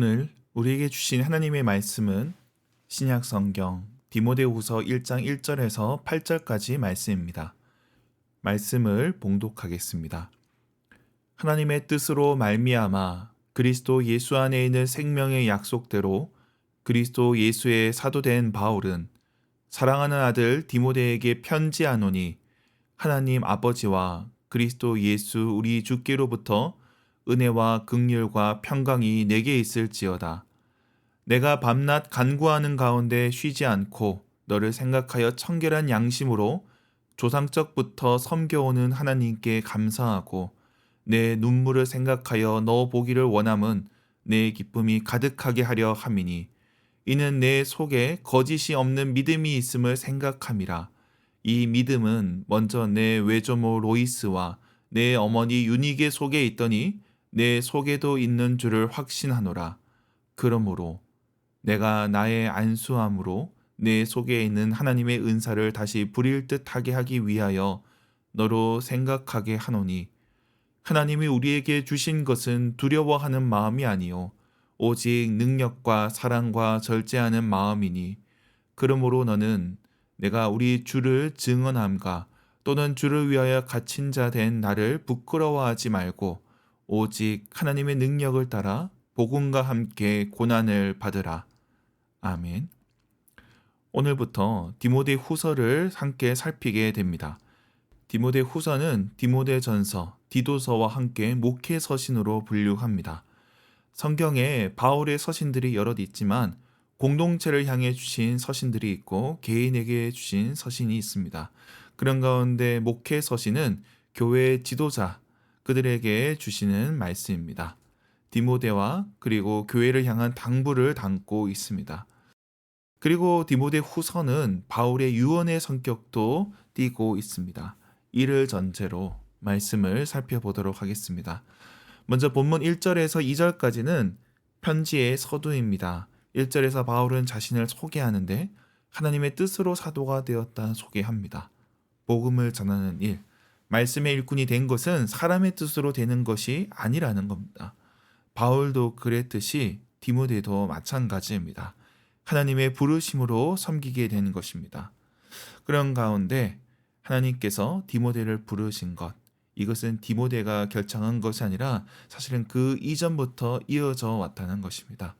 오늘 우리에게 주신 하나님의 말씀은 신약 성경 디모데후서 1장 1절에서 8절까지 말씀입니다. 말씀을 봉독하겠습니다. 하나님의 뜻으로 말미암아 그리스도 예수 안에 있는 생명의 약속대로 그리스도 예수의 사도된 바울은 사랑하는 아들 디모데에게 편지하노니 하나님 아버지와 그리스도 예수 우리 주께로부터 은혜와 극률과 평강이 내게 있을지어다. 내가 밤낮 간구하는 가운데 쉬지 않고 너를 생각하여 청결한 양심으로 조상적부터 섬겨오는 하나님께 감사하고 내 눈물을 생각하여 너 보기를 원함은 내 기쁨이 가득하게 하려 함이니 이는 내 속에 거짓이 없는 믿음이 있음을 생각함이라 이 믿음은 먼저 내 외조모 로이스와 내 어머니 유니게 속에 있더니 내 속에도 있는 줄을 확신하노라. 그러므로 내가 나의 안수함으로 내 속에 있는 하나님의 은사를 다시 부릴 듯하게 하기 위하여 너로 생각하게 하노니 하나님이 우리에게 주신 것은 두려워하는 마음이 아니요 오직 능력과 사랑과 절제하는 마음이니 그러므로 너는 내가 우리 주를 증언함과 또는 주를 위하여 갇힌 자 된 나를 부끄러워하지 말고 오직 하나님의 능력을 따라 복음과 함께 고난을 받으라. 아멘. 오늘부터 디모데 후서를 함께 살피게 됩니다. 디모데 후서는 디모데 전서, 디도서와 함께 목회 서신으로 분류합니다. 성경에 바울의 서신들이 여럿 있지만 공동체를 향해 주신 서신들이 있고 개인에게 주신 서신이 있습니다. 그런 가운데 목회 서신은 교회 지도자 그들에게 주시는 말씀입니다. 디모데와 그리고 교회를 향한 당부를 담고 있습니다. 그리고 디모데 후서는 바울의 유언의 성격도 띠고 있습니다. 이를 전제로 말씀을 살펴보도록 하겠습니다. 먼저 본문 1절에서 2절까지는 편지의 서두입니다. 1절에서 바울은 자신을 소개하는데 하나님의 뜻으로 사도가 되었다 소개합니다. 복음을 전하는 일, 말씀의 일꾼이 된 것은 사람의 뜻으로 되는 것이 아니라는 겁니다. 바울도 그랬듯이 디모데도 마찬가지입니다. 하나님의 부르심으로 섬기게 되는 것입니다. 그런 가운데 하나님께서 디모데를 부르신 것, 이것은 디모데가 결정한 것이 아니라 사실은 그 이전부터 이어져 왔다는 것입니다.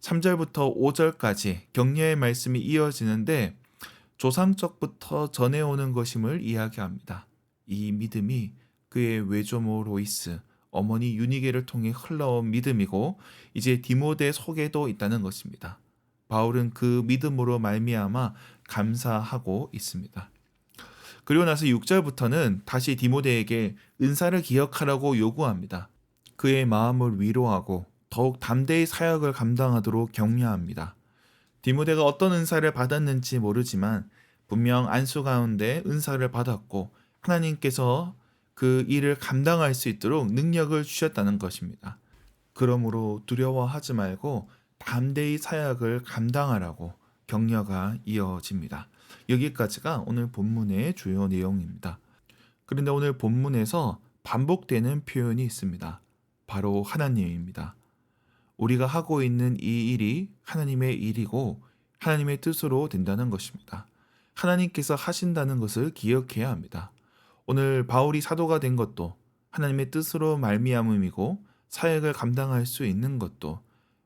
3절부터 5절까지 격려의 말씀이 이어지는데 조상적부터 전해오는 것임을 이야기합니다. 이 믿음이 그의 외조모 로이스, 어머니 유니게를 통해 흘러온 믿음이고 이제 디모데 속에도 있다는 것입니다. 바울은 그 믿음으로 말미암아 감사하고 있습니다. 그리고 나서 6절부터는 다시 디모데에게 은사를 기억하라고 요구합니다. 그의 마음을 위로하고 더욱 담대히 사역을 감당하도록 격려합니다. 디모데가 어떤 은사를 받았는지 모르지만 분명 안수 가운데 은사를 받았고 하나님께서 그 일을 감당할 수 있도록 능력을 주셨다는 것입니다. 그러므로 두려워하지 말고 담대히 사역을 감당하라고 격려가 이어집니다. 여기까지가 오늘 본문의 주요 내용입니다. 그런데 오늘 본문에서 반복되는 표현이 있습니다. 바로 하나님입니다. 우리가 하고 있는 이 일이 하나님의 일이고 하나님의 뜻으로 된다는 것입니다. 하나님께서 하신다는 것을 기억해야 합니다. 오늘 바울이 사도가 된 것도 하나님의 뜻으로 말미암음이고 사역을 감당할 수 있는 것도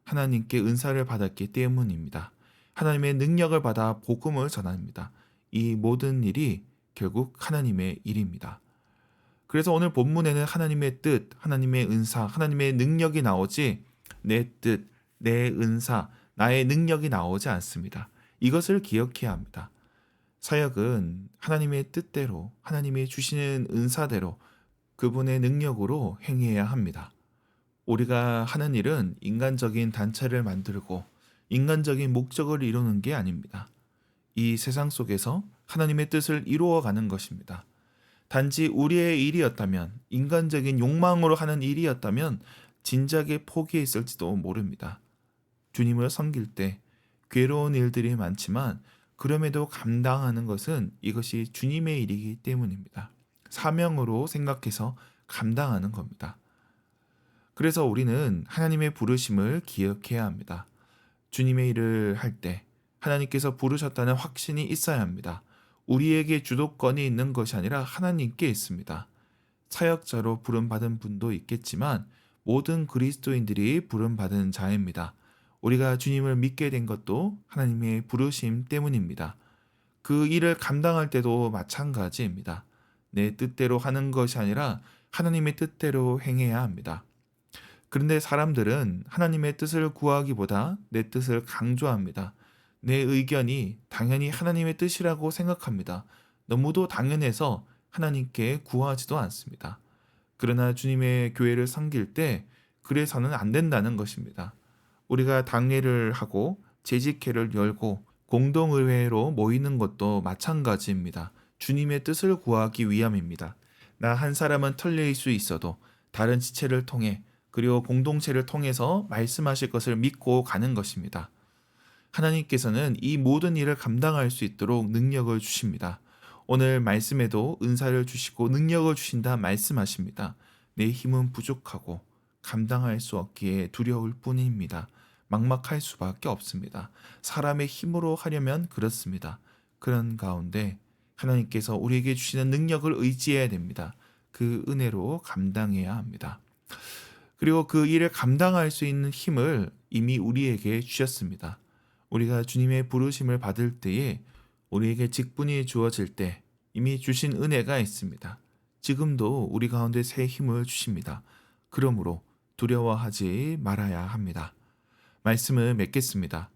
하나님께 은사를 받았기 때문입니다. 하나님의 능력을 받아 복음을 전합니다. 이 모든 일이 결국 하나님의 일입니다. 그래서 오늘 본문에는 하나님의 뜻, 하나님의 은사, 하나님의 능력이 나오지 내 뜻, 내 은사, 나의 능력이 나오지 않습니다. 이것을 기억해야 합니다. 사역은 하나님의 뜻대로, 하나님이 주시는 은사대로 그분의 능력으로 행해야 합니다. 우리가 하는 일은 인간적인 단체를 만들고 인간적인 목적을 이루는 게 아닙니다. 이 세상 속에서 하나님의 뜻을 이루어가는 것입니다. 단지 우리의 일이었다면, 인간적인 욕망으로 하는 일이었다면, 진작에 포기했을지도 모릅니다. 주님을 섬길 때 괴로운 일들이 많지만, 그럼에도 감당하는 것은 이것이 주님의 일이기 때문입니다. 사명으로 생각해서 감당하는 겁니다. 그래서 우리는 하나님의 부르심을 기억해야 합니다. 주님의 일을 할 때 하나님께서 부르셨다는 확신이 있어야 합니다. 우리에게 주도권이 있는 것이 아니라 하나님께 있습니다. 사역자로 부름받은 분도 있겠지만 모든 그리스도인들이 부름받은 자입니다. 우리가 주님을 믿게 된 것도 하나님의 부르심 때문입니다. 그 일을 감당할 때도 마찬가지입니다. 내 뜻대로 하는 것이 아니라 하나님의 뜻대로 행해야 합니다. 그런데 사람들은 하나님의 뜻을 구하기보다 내 뜻을 강조합니다. 내 의견이 당연히 하나님의 뜻이라고 생각합니다. 너무도 당연해서 하나님께 구하지도 않습니다. 그러나 주님의 교회를 섬길 때 그래서는 안 된다는 것입니다. 우리가 당회를 하고 재직회를 열고 공동의회로 모이는 것도 마찬가지입니다. 주님의 뜻을 구하기 위함입니다. 나 한 사람은 털릴 수 있어도 다른 지체를 통해 그리고 공동체를 통해서 말씀하실 것을 믿고 가는 것입니다. 하나님께서는 이 모든 일을 감당할 수 있도록 능력을 주십니다. 오늘 말씀에도 은사를 주시고 능력을 주신다 말씀하십니다. 내 힘은 부족하고 감당할 수 없기에 두려울 뿐입니다. 막막할 수밖에 없습니다. 사람의 힘으로 하려면 그렇습니다. 그런 가운데 하나님께서 우리에게 주시는 능력을 의지해야 됩니다. 그 은혜로 감당해야 합니다. 그리고 그 일을 감당할 수 있는 힘을 이미 우리에게 주셨습니다. 우리가 주님의 부르심을 받을 때에 우리에게 직분이 주어질 때 이미 주신 은혜가 있습니다. 지금도 우리 가운데 새 힘을 주십니다. 그러므로 두려워하지 말아야 합니다. 말씀을 맺겠습니다.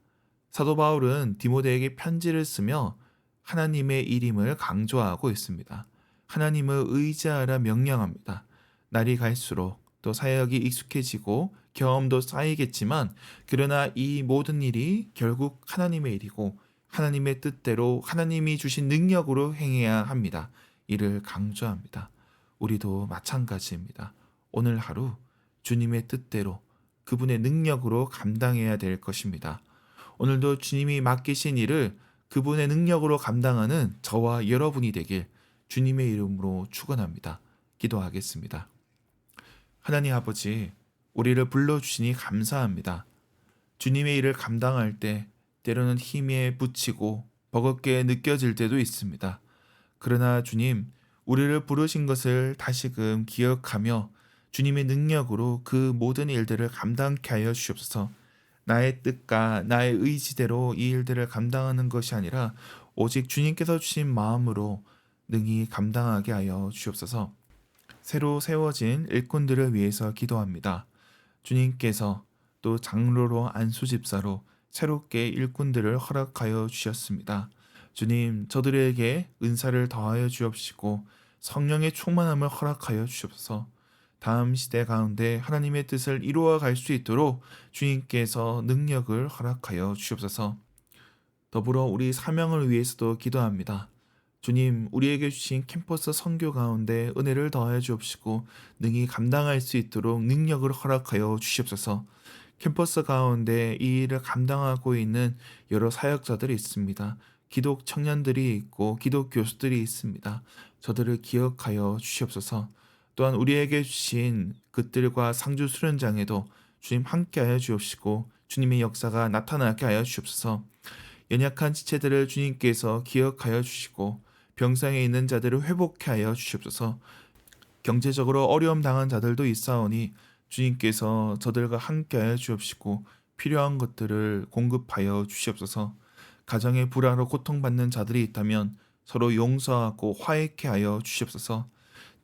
사도 바울은 디모데에게 편지를 쓰며 하나님의 이름을 강조하고 있습니다. 하나님을 의지하라 명령합니다. 날이 갈수록 또 사역이 익숙해지고 경험도 쌓이겠지만 그러나 이 모든 일이 결국 하나님의 일이고 하나님의 뜻대로 하나님이 주신 능력으로 행해야 합니다. 이를 강조합니다. 우리도 마찬가지입니다. 오늘 하루 주님의 뜻대로 그분의 능력으로 감당해야 될 것입니다. 오늘도 주님이 맡기신 일을 그분의 능력으로 감당하는 저와 여러분이 되길 주님의 이름으로 축원합니다. 기도하겠습니다. 하나님 아버지, 우리를 불러 주시니 감사합니다. 주님의 일을 감당할 때 때로는 힘에 부치고 버겁게 느껴질 때도 있습니다. 그러나 주님, 우리를 부르신 것을 다시금 기억하며 주님의 능력으로 그 모든 일들을 감당케 하여 주옵소서. 나의 뜻과 나의 의지대로 이 일들을 감당하는 것이 아니라 오직 주님께서 주신 마음으로 능히 감당하게 하여 주옵소서. 새로 세워진 일꾼들을 위해서 기도합니다. 주님께서 또 장로로 안수 집사로 새롭게 일꾼들을 허락하여 주셨습니다. 주님, 저들에게 은사를 더하여 주옵시고 성령의 충만함을 허락하여 주옵소서. 다음 시대 가운데 하나님의 뜻을 이루어 갈 수 있도록 주님께서 능력을 허락하여 주옵소서. 더불어 우리 사명을 위해서도 기도합니다. 주님, 우리에게 주신 캠퍼스 선교 가운데 은혜를 더하여 주옵시고 능히 감당할 수 있도록 능력을 허락하여 주시옵소서. 캠퍼스 가운데 이 일을 감당하고 있는 여러 사역자들이 있습니다. 기독 청년들이 있고 기독 교수들이 있습니다. 저들을 기억하여 주시옵소서. 또한 우리에게 주신 그들과 상주 수련장에도 주님 함께하여 주옵시고 주님의 역사가 나타나게 하여 주옵소서. 연약한 지체들을 주님께서 기억하여 주시고 병상에 있는 자들을 회복케 하여 주시옵소서. 경제적으로 어려움 당한 자들도 있사오니 주님께서 저들과 함께하여 주옵시고 필요한 것들을 공급하여 주시옵소서. 가정의 불화로 고통받는 자들이 있다면 서로 용서하고 화해케 하여 주시옵소서.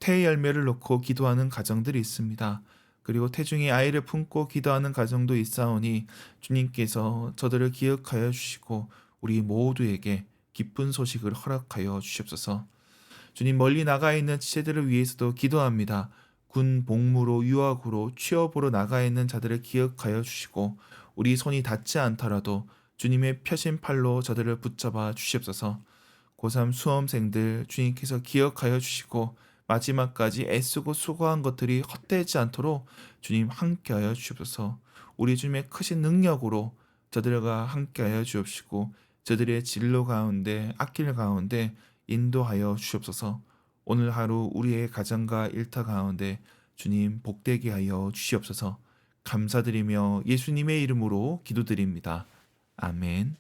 태의 열매를 놓고 기도하는 가정들이 있습니다. 그리고 태중의 아이를 품고 기도하는 가정도 있사오니 주님께서 저들을 기억하여 주시고 우리 모두에게 기쁜 소식을 허락하여 주시옵소서. 주님 멀리 나가 있는 지체들을 위해서도 기도합니다. 군 복무로 유학으로 취업으로 나가 있는 자들을 기억하여 주시고 우리 손이 닿지 않더라도 주님의 펴신 팔로 저들을 붙잡아 주시옵소서. 고3 수험생들 주님께서 기억하여 주시고 마지막까지 애쓰고 수고한 것들이 헛되지 않도록 주님 함께하여 주옵소서. 우리 주님의 크신 능력으로 저들과 함께하여 주옵시고 저들의 진로 가운데 악길 가운데 인도하여 주옵소서. 오늘 하루 우리의 가정과 일터 가운데 주님 복되게 하여 주시옵소서 감사드리며 예수님의 이름으로 기도드립니다. 아멘.